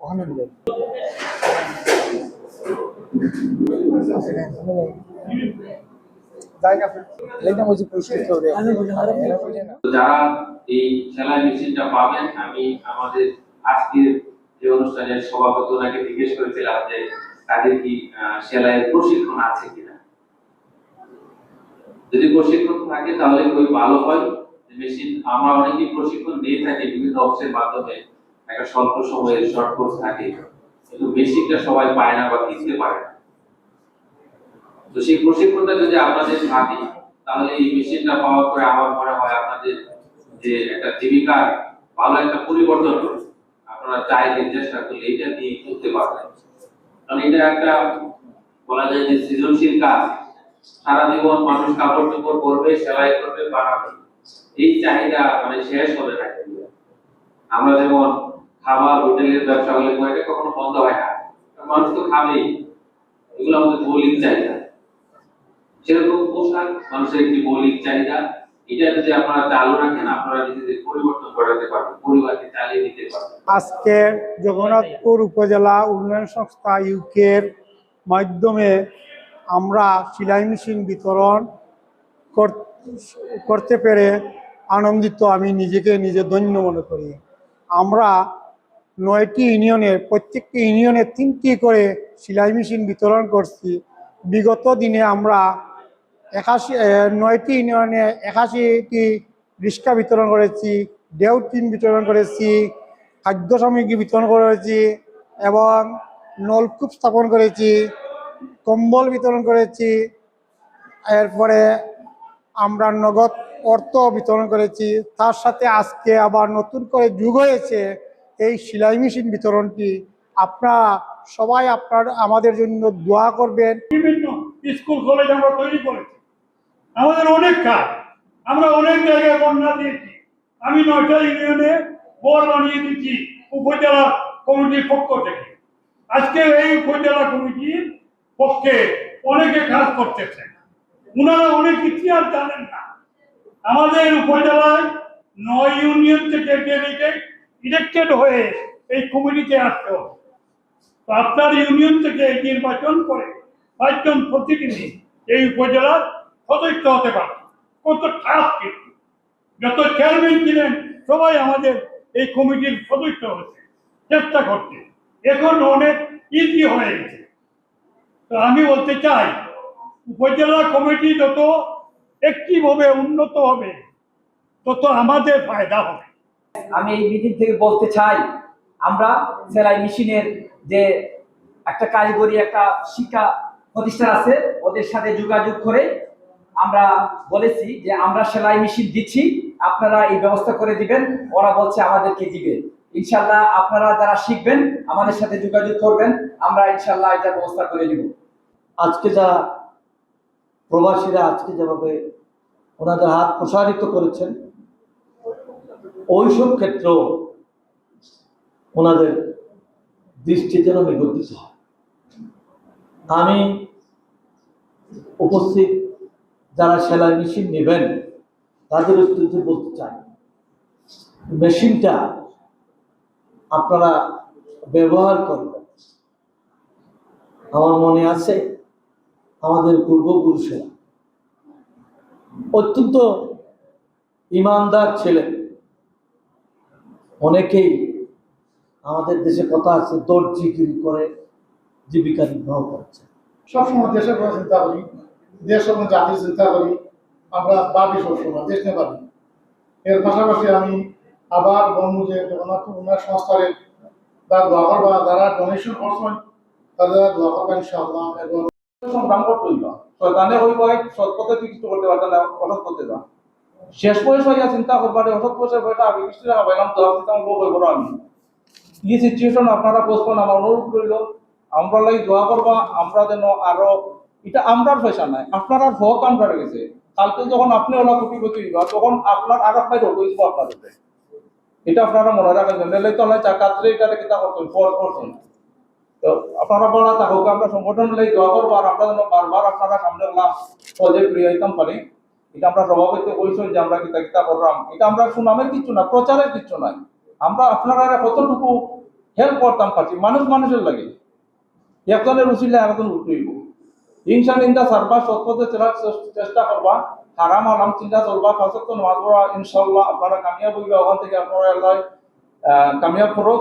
ওখানে দিলে তো যারা এই পাবেন আমি আমাদের আজকের যে অনুষ্ঠানের সভাপতি ওনাকে জিজ্ঞেস করেছিলাম যে তাদের কি আহ, সেলাইয়ের প্রশিক্ষণ আছে কিনা। যদি প্রশিক্ষণ থাকে তাহলে খুবই ভালো হয়। মেশিন আমরা অনেকেই প্রশিক্ষণ নিয়ে থাকি বিভিন্ন অফিসের মাধ্যমে। একটা স্বল্প সময়ের শর্ট কোর্স থাকে। কিন্তু বেসিকটা সবাই পায় না বা কিনতে পারে না। তো সেই প্রশিক্ষণটা যদি আপনাদের থাকে, তাহলে এই মেশিনটা পাওয়ার পরে আমার মনে হয় আপনাদের যে একটা জীবিকার ভালো একটা পরিবর্তন আপনারা চাইলে চেষ্টা করলে এটা দিয়ে চলতে পারবেন। কারণ এটা একটা বলা যায় যে সৃজনশীল কাজ। সারা জীবন মানুষ কাপড় চোপড় করবে সেলাই করবে, বানাবে। এই চাহিদা মানে শেষ হবে না। আমরা যেমন খাবার, হোটেলের ব্যবসা হলে এটা কখনো বন্ধ হয় না। মানুষ তো খাবেই। এগুলো আমাদের মৌলিক চাহিদা। সেরকম পোশাক, মানুষের একটি মৌলিক চাহিদা। এটা যদি আপনারা চালু রাখেন, আপনারা নিজেদের পরিবর্তন ঘটাতে পারবেন, পরিবারকে চালিয়ে পারবেন। আজকে জগন্নাথপুর উপজেলা উন্নয়ন সংস্থা ইউকের মাধ্যমে আমরা সেলাই মেশিন বিতরণ কর- করতে পেরে আনন্দিত। আমি নিজেকে নিজে ধন্য মনে করি। আমরা নয়টি ইউনিয়নে, প্রত্যেকটি ইউনিয়নে তিনটি করে সেলাই মেশিন বিতরণ করছি। বিগত দিনে আমরা একাশি নয়টি ইউনিয়নে একাশিটি রিক্সা বিতরণ করেছি ডেউ টিন বিতরণ করেছি, খাদ্য সামগ্রী বিতরণ করেছি এবং নলকূপ স্থাপন করেছি, কম্বল বিতরণ করেছি, এরপরে আমরা নগদ অর্থ বিতরণ করেছি। তার সাথে আজকে আবার নতুন করে যুগ হয়েছে। এই সেলাই মেশিন বিতরণটি আপনারা সবাই আপনার আমাদের জন্য দোয়া করবেন? বিভিন্ন স্কুল, কলেজ আমরা তৈরি করেছি। আমাদের অনেক কাজ। আমরা অনেক জায়গায় বন্যা দিয়েছি। আমি নয়টা ইউনিয়নে বোর বানিয়ে দিচ্ছি উপজেলা কমিটির পক্ষ থেকে। আজকে এই উপজেলা কমিটির পক্ষে অনেকে কাজ করতেছে। উনারা অনেক ইতিহাস জানেন না। আমাদের উপজেলায় নয় ইউনিয়ন থেকে ডেলিগেট ইলেক্টেড হয়ে এই কমিটিতে আসতে হবে। আপনার ইউনিয়ন থেকে নির্বাচন করে পাঁচজন প্রতিনিধি এই উপজেলার সদস্য হতে পারে। কত কিন্তু যত চেয়ারম্যান ছিলেন, সবাই আমাদের এই কমিটির সদস্য হচ্ছে চেষ্টা করছে। এখন অনেক ইজি হয়ে গেছে। তো আমি বলতে চাই, উপজেলা কমিটি যত একটিভ হবে, উন্নত হবে, তত আমাদের ফায়দা হবে। আমি এই মিটিং থেকে বলতে চাই, আমরা সেলাই মেশিনের যে একটা কারিগরি, একটা শিক্ষা প্রতিষ্ঠান আছে, ওদের সাথে যোগাযোগ করে আমরা বলেছি যে আমরা সেলাই মেশিন দিচ্ছি, আপনারা এই ব্যবস্থা করে দিবেন, ওরা বলছে আমাদেরকে দিবে। ইনশাল্লাহ আপনারা যারা শিখবেন, আমাদের সাথে যোগাযোগ করবেন, আমরা ইনশাল্লাহ এটা ব্যবস্থা করে দিব। আজকে যারা প্রবাসীরা আজকে যেভাবে ওনাদের হাত প্রসারিত করেছেন ওইসব ক্ষেত্রেও ওনাদের দৃষ্টি যেন নিবদ্ধিত হয়। আমি উপস্থিত যারা সেলাই মেশিন নেবেন, তাদের উদ্দেশ্যে বলতে চাই, মেশিনটা আপনারা ব্যবহার করবেন। আমার মনে আছে আমাদের পূর্বপুরুষেরা অত্যন্ত ইমানদার ছিলেন। অনেকেই আমাদের দেশে কথা আছে দর্জিগিরি করে জীবিকা নির্বাহ করছে। সবসময় দেশের কথা চিন্তা করি দেশ এবং জাতির চিন্তা করি আমরা ভাবি সবসময় দেশ নিয়ে ভাবি। এর পাশাপাশি আমি আবার বলব যে জগন্নাথ উন্নয়ন সংস্থার তার দোয়া করবা যারা ডোনেশন করছেন তাদের দোয়া করবা ইনশাআল্লাহ এবং সংগ্রাম করতে হইবা। শয়তানে হইবা সৎ পথে কিছু করতে পারতাম না অসৎ পথে যা শেষ বয়স হইয়া চিন্তা করবা রে অসৎ বয়সের বয়সটা আমি বৃষ্টি না পাইলাম, তো আপনি তেমন বউ করব আমি। এই সিচুয়েশন আপনারা বসবেন আমার অনুরোধ করিল আমরা লাগি দোয়া করবা, আমরা যেন আরও, এটা আমরার পয়সা নাই আপনার আর হক আমরা গেছে কালকে যখন আপনি ওলা কোটিপতি হইবা তখন আপনার আর একটা রোগ হইব আপনার এটা আপনারা মনে রাখবেন নাহলে তো নয় চাকাত্রে এটা কিতা করতেন ফল করতেন তো আপনারা বলা থাকুক, আমরা সংগঠন লাগি দোয়া করব, আর আমরা যেন বারবার আপনারা সামনে ওলা প্রজেক্ট লিয়াইতাম পারি। এটা আমরা সভাপতি কইছেন যে আমরা কিতা কিতা করলাম এটা আমরা সুনামের কিছু না প্রচারের কিছু নাই। আমরা আপনারা কতটুকু হেল্প করতাম পারছি? মানুষ মানুষের লাগে। একজনের উচিলে আরেকজন উঠইব ইনশান ইন্দা সার্বা সৎপথে চলার চেষ্টা করবা। হারাম আলাম চিন্তা চলবা। ফাঁসত নমাজ পড়া ইনশাল্লাহ আপনারা কামিয়াব হইবা। ওখান থেকে আপনারা এলাকায়, কামিয়াব করো